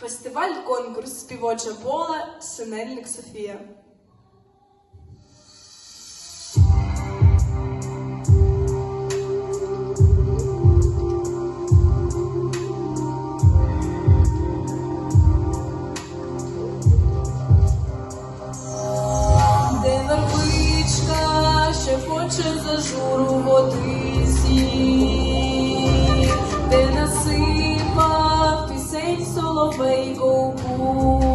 Фестиваль конкурс співоче поле Синельник Софія. Де вербичка, ще хоче за журу Vây.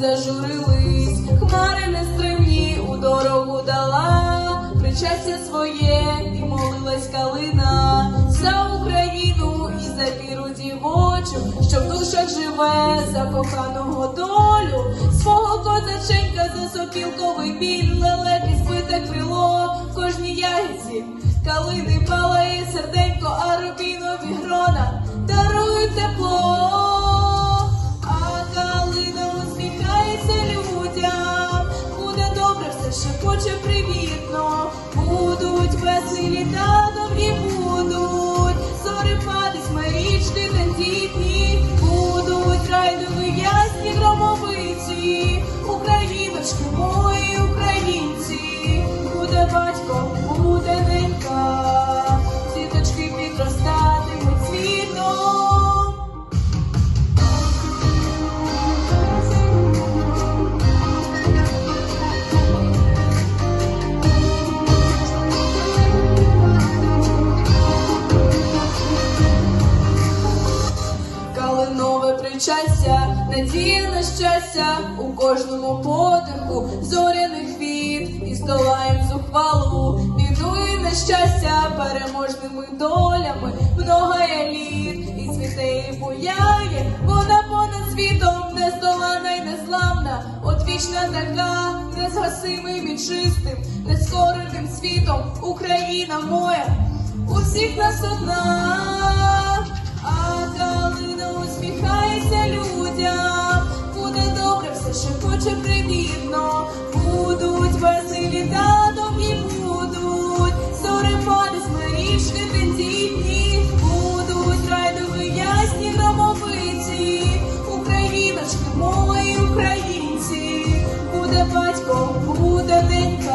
Зажурились, хмари нестримні у дорогу дала, причастя своє і молилась калина. За Україну і за віру дівочу, що в душах живе за коханого долю, свого козаченька за сопілковий біль, лелеки збите крило. В кожній ягідці, калини палає серденько, а рубінові грона. Дарують тепло. Шепоче привітно, будуть веселі та добрі будуть, зорепади, смирічки тендітні, будуть райдові ясні громовиці, Україночки мої Причастя, надія на щастя у кожному подиху. Зоряних від і здолаєм зухвалу, біду і нещастя переможними долями, многая літ і цвіте і буяє, вона понад світом нездолана й незламна, одвічна така, незгасимим і чистим, нескореним світом. Україна моя, у всіх нас одна. батько буде день.